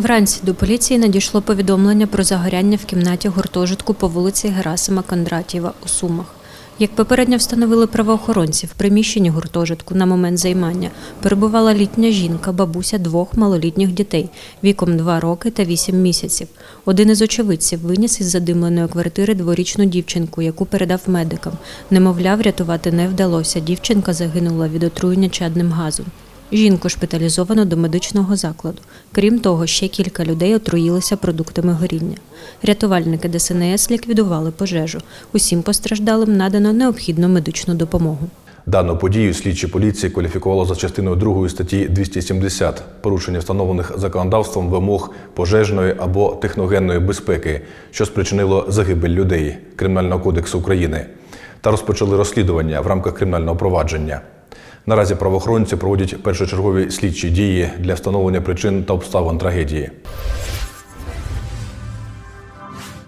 Вранці до поліції надійшло повідомлення про загоряння в кімнаті гуртожитку по вулиці Герасима Кондратєва у Сумах. Як попередньо встановили правоохоронці, в приміщенні гуртожитку на момент займання перебувала літня жінка, бабуся двох малолітніх дітей віком 2 роки та 8 місяців. Один із очевидців виніс із задимленої квартири дворічну дівчинку, яку передав медикам. Немовля, врятувати не вдалося. Дівчинка загинула від отруєння чадним газом. Жінку шпиталізовано до медичного закладу. Крім того, ще кілька людей отруїлися продуктами горіння. Рятувальники ДСНС ліквідували пожежу. Усім постраждалим надано необхідну медичну допомогу. Дану подію слідчі поліції кваліфікували за частиною 2 статті 270 порушення встановлених законодавством вимог пожежної або техногенної безпеки, що спричинило загибель людей Кримінального кодексу України, та розпочали розслідування в рамках кримінального провадження. Наразі правоохоронці проводять першочергові слідчі дії для встановлення причин та обставин трагедії.